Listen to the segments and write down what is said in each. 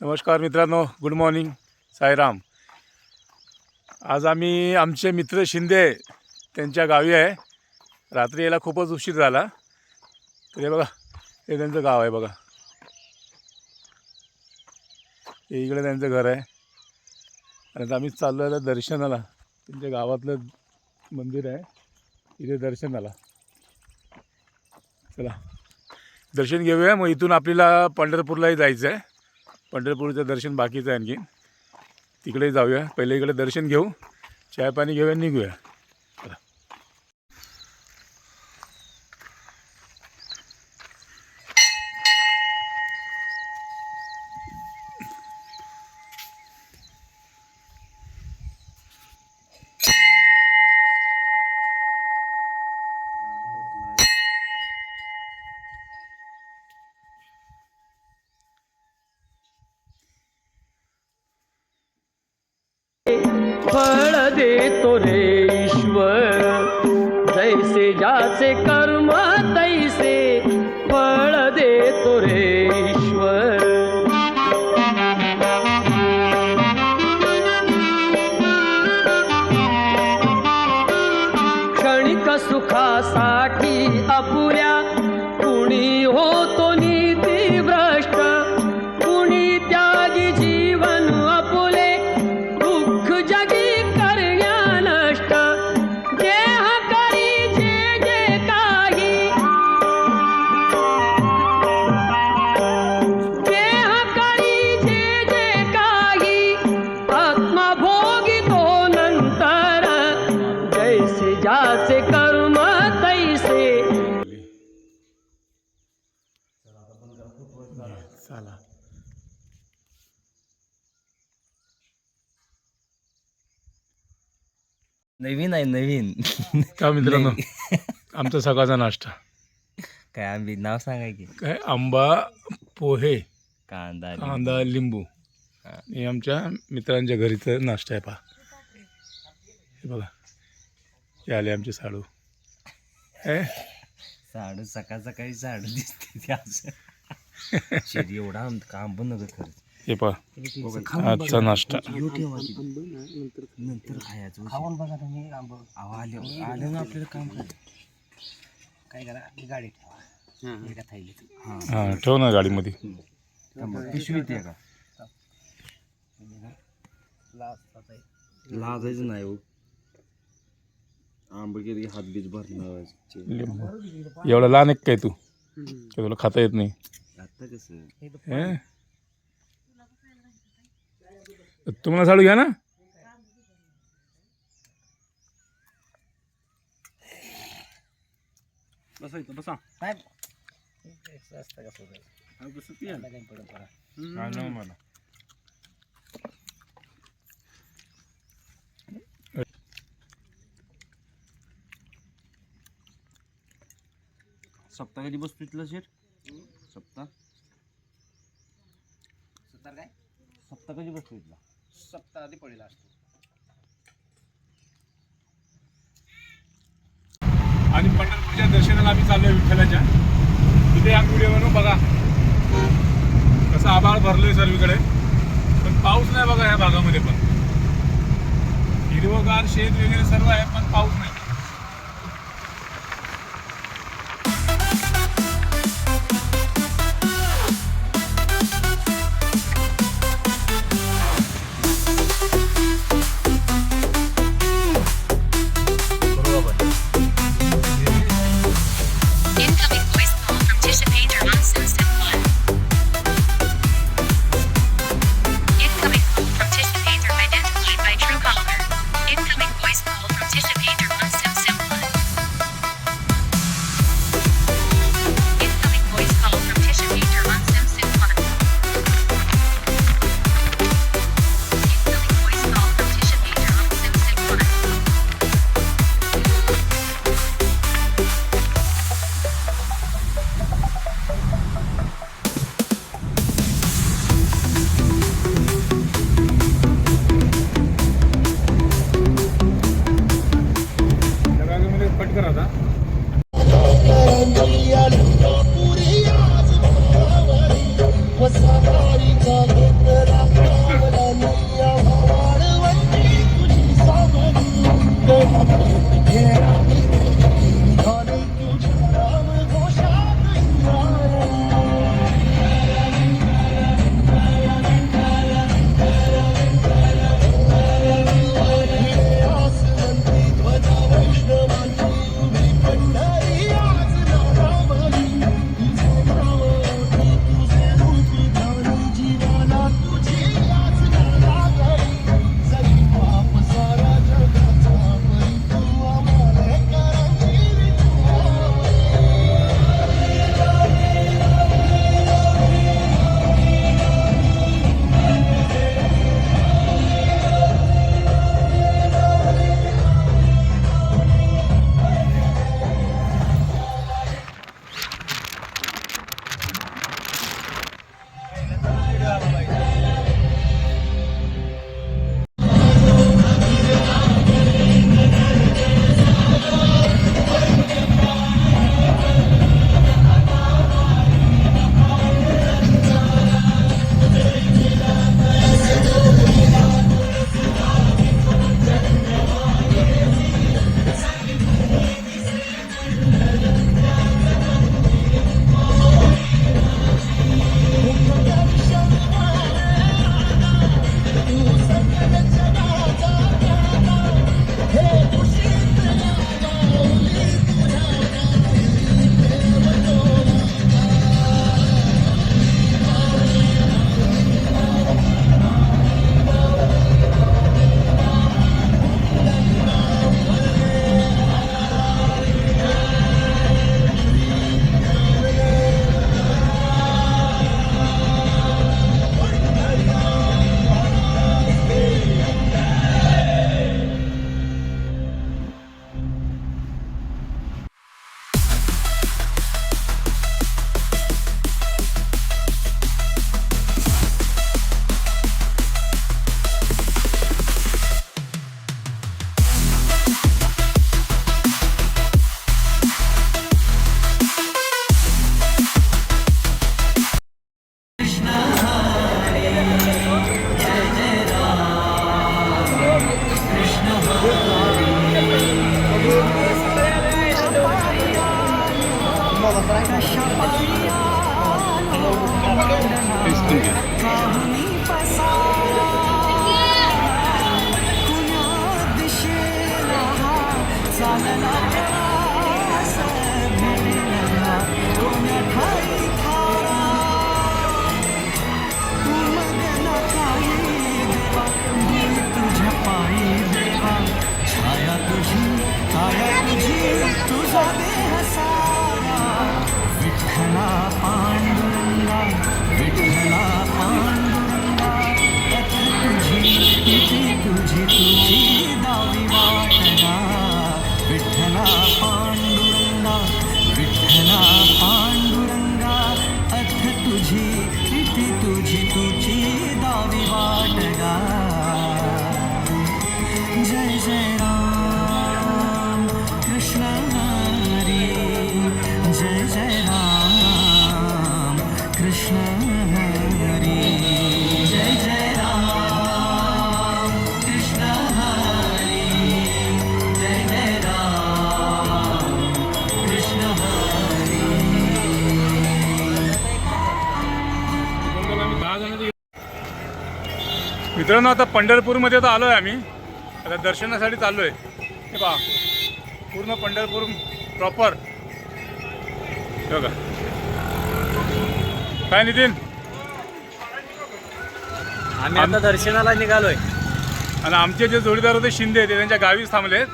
नमस्कार मित्रांनो good morning Sairam. आज आम्ही आमचे मित्र शिंदे त्यांच्या गावी आहे. रात्री यायला खूपच उशीर झाला. तर हे बघा हे त्यांचं गाव आहे बघा. हे इकडे त्यांचं घर आहे. आणि आता आम्ही चाललो आहे दर्शनाला. त्यांच्या गावातलं मंदिर आहे. इथे दर्शनाला. चला. दर्शन घेऊया. मग इथून आपल्याला पंढरपूरलाही जायचं आहे पंढरपूरचं दर्शन बाकीचं आहे आणखी. तिकडे जाऊया. पहिले इकडे दर्शन घेऊ. चाय पाणी घेऊया आणि निघूया. जैसे ज्याचे नवीन आहे नवीन. का मित्रांनो? आमचा सकाळचा नाश्ता. काय आंबी? नाव सांगा की. काय? आंबा पोहे कांदा कांदा लिंबू. हा. आमच्या मित्रांच्या घरीचं नाश्ता आहे पहा हे बघा. हे आले आमचे साडू. हे? साडू सकाळ सकाळी साडू दिसते ते असं शेरी एवढा आंब- का आंब नका खरंच हे पहा. आजचा नाश्ता. नंतर खायचं. खाऊन बघा तुम्ही. आंब आले. आले ना आपल्याला काम काय करा? गाडी ठेवा. एका थैलीत हां. हां ठेव ना गाडीमध्ये. पिशवी ते का? लाजायचं नाही हो. आंब किती हात बीज भरणार एवढा लहान एक काय तू? का तुला खाता येत नाही? आता कसं? हे? तुम्हाला साडू घ्या ना. बसा इथं बसा. सप्ताह कधी बसतो तिथला शेट सप्ताह काय? सप्ताह कधी बसतो इथला? सप्ताह आधी पडेल असतो. आणि पंढरपूरच्या दर्शनाला आम्ही चाललोय विठ्ठलाच्या. तिथे या व्हिडिओवरून बघा. कसं आभाळ भरलोय सर्वीकडे. पण पाऊस नाही बघा या भागामध्ये पण. हिरवगार शेत वगैरे सर्व आहे पण पाऊस नाही. तुझा मित्रांनो आता पंढरपूरमध्ये तर आलो आहे आम्ही. आता दर्शनासाठी चाललो आहे हे पहा. पूर्ण पंढरपूर प्रॉपर बघा. काय नितीन? आम्ही आता दर्शनाला निघालोय. आणि आमचे जे जोडीदार होते शिंदे ते त्यांच्या गावीच थांबले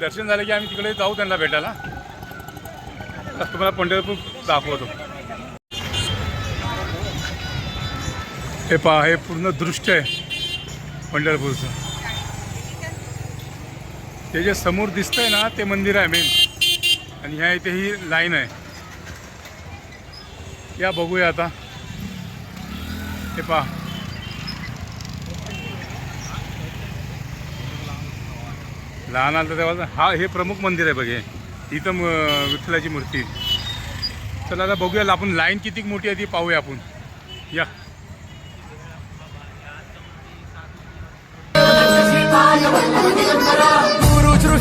दर्शन झालं की आम्ही तिकडे जाऊ त्यांना भेटायला. आता तुम्हाला पंढरपूर दाखवतो. हे पहा हे पूर्ण दृश्य आहे पंढरपूरचं. ते जे समोर दिसतंय ना ते मंदिर आहे मेन आणि ह्या इथे ही लाईन आहे. या बघूया आता. हे पहा. लहान आलं तर तेव्हा हा हे प्रमुख मंदिर आहे बघे इथं विठ्ठलाची मूर्ती. चला आता बघूया आपण लाईन किती मोठी आहे ती पाहूया आपण. या.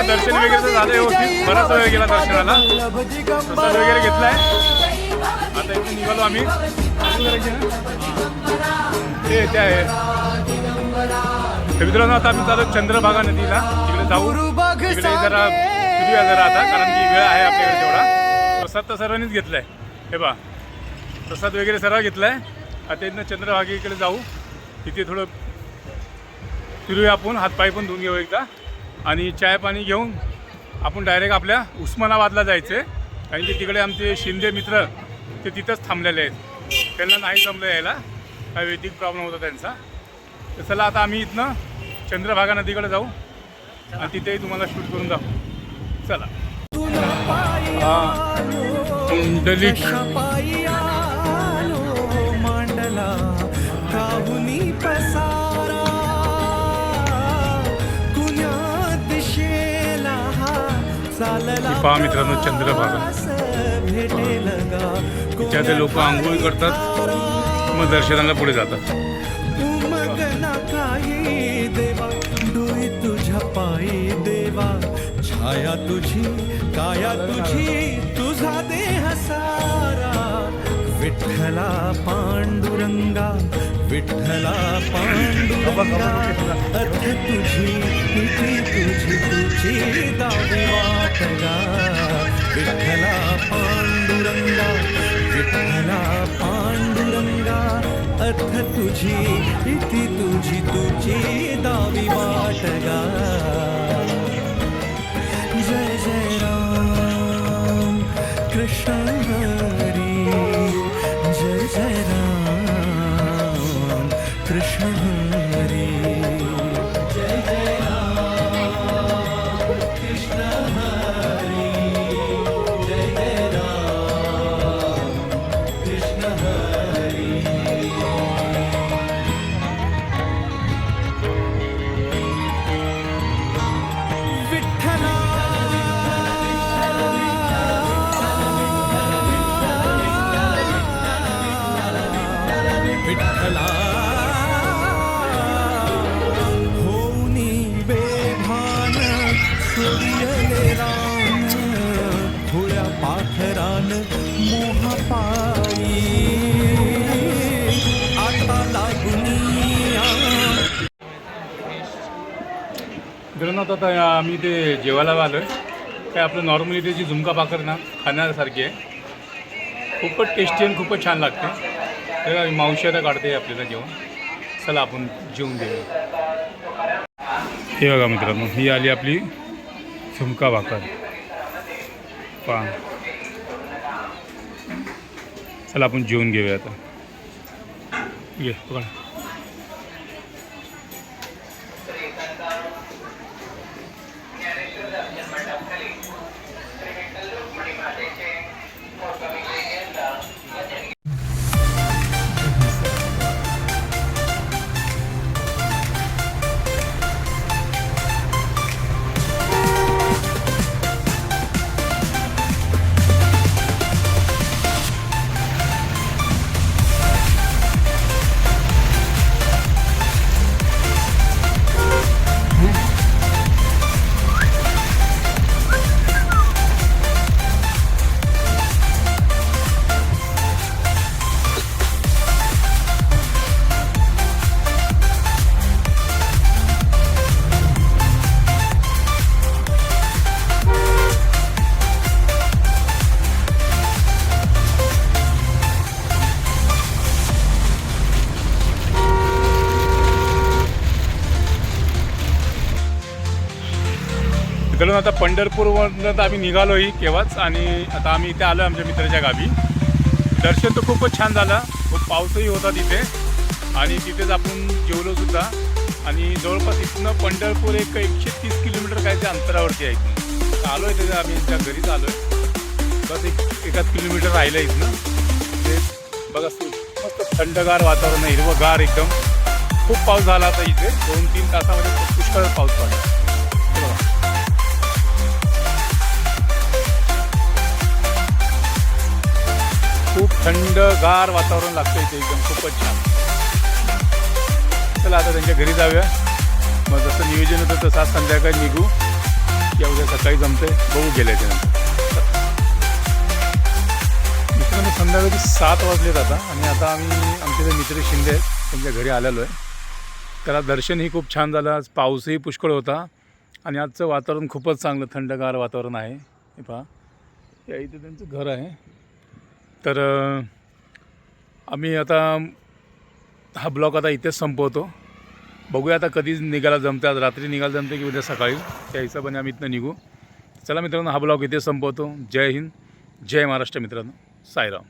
मित्रांनो, दर्शन वगैरे तर झालं व्यवस्थित. बराच वेळ गेला दर्शनाला. प्रसाद वगैरे घेतलाय. आता इथे निघालो आम्ही. ते ते आहे. मित्रांनो आता आम्ही चालू चंद्रभागा नदीला. तिकडे जाऊ. तिकडे जरा फिरूया जरा आता कारण की वेळ आहे आपल्याकडे तेवढा. प्रसाद तर सर्वांनीच घेतलाय. हे बा प्रसाद वगैरे सर्व घेतलाय. आता इथनं चंद्रभागेकडे जाऊ. तिथे थोडं फिरूया आपण. हातपाय पण धुवून घेऊ एकदा. आणि चाय पाणी घेऊन आपण डायरेक्ट आपल्या उस्मानाबादला जायचं आहे. कारण की तिकडे आमचे शिंदे मित्र ते तिथंच थांबलेले आहेत. त्यांना नाही जमलं यायला. काय वैदिक प्रॉब्लेम होता त्यांचा. तर चला आता आम्ही इथनं चंद्रभागा नदीकडे जाऊ आणि तिथेही तुम्हाला शूट करून जाऊ चला. हा. कुंडलिक. मांडला पहा मित्रांनो चंद्रभागा. तिच्या ते लोक आंघोळी करतात मग दर्शनाला पुढे जातात. उमगना काही देवा डोई तुझ्या पायी देवा. छाया तुझी काया तुझी तुझा देह सारा. विठ्ठला पांडुरंगा विठ्ठला पांडुरंगा अर्थ तुझी तुझी तुझी दावी विठ्ठला पांडुरंगा विठ्ठला पांडुरंगा कथ तुझी इति तुझी तुझी दावी वाटगा. जय जय राम कृष्ण मित्रांनो आता आम्ही ते जेवायला आलो आहे काय आपलं नॉर्मली त्याची झुमका भाकर ना खाण्यासारखी आहे. खूपच टेस्टी आणि खूपच छान लागते. तर मावशी आता काढते आपल्याला जेवण चला आपण जेवून घेऊया. हे बघा मित्रांनो ही आली आपली झुमका भाकर. पा चला आपण जेवून घेऊया आता. ये बघा निघालो आता पंढरपूरवरनं तर आम्ही निघालो ही केव्हाच आणि आता आम्ही इथे आलो आमच्या मित्राच्या गावी. दर्शन तर खूपच छान झालं. खूप पाऊसही होता तिथे. आणि तिथेच आपण जेवलो सुद्धा. आणि जवळपास इथनं पंढरपूर एक एकशे तीस किलोमीटर काय त्या अंतरावरती आहे इथून. आलो आहे त्याच्या आम्ही त्या घरीच आलो आहे बस एक एकाच किलोमीटर राहिलं आहे इथनं. ते बघा मस्त थंडगार वातावरण हिरवगार हिरवंगार एकदम. खूप पाऊस झाला आता इथे. दोन तीन तासामध्ये पुष्कळ पाऊस पडला. खूप थंडगार वातावरण लागतं इथे एकदम खूपच छान. चला आता त्यांच्या घरी जाऊया. मग जसं नियोजन होतं तसं आज संध्याकाळी निघू. या उद्या सकाळी जमते बघू गेल्याच्यानंतर मित्रांनो संध्याकाळी सात वाजलेत आता. आणि आता आम्ही आमचे जे मित्र शिंदे आहेत त्यांच्या घरी आलेलो आहे. त्याला दर्शनही खूप छान झालं. आज पाऊसही पुष्कळ होता. आणि आजचं वातावरण खूपच चांगलं थंडगार वातावरण आहे. हे पहा. या इथे त्यांचं घर आहे. तर आम्ही आता हा ब्लॉग आता इथेच संपवतो. बघूया आता कधी निघायला जमते. आज रात्री निघायला जमते की उद्या सकाळी? त्या हिशोबाने आम्ही इथनं निघू. चला मित्रांनो हा ब्लॉग इथे संपवतो. जय हिंद. जय महाराष्ट्र मित्रांनो. सायराम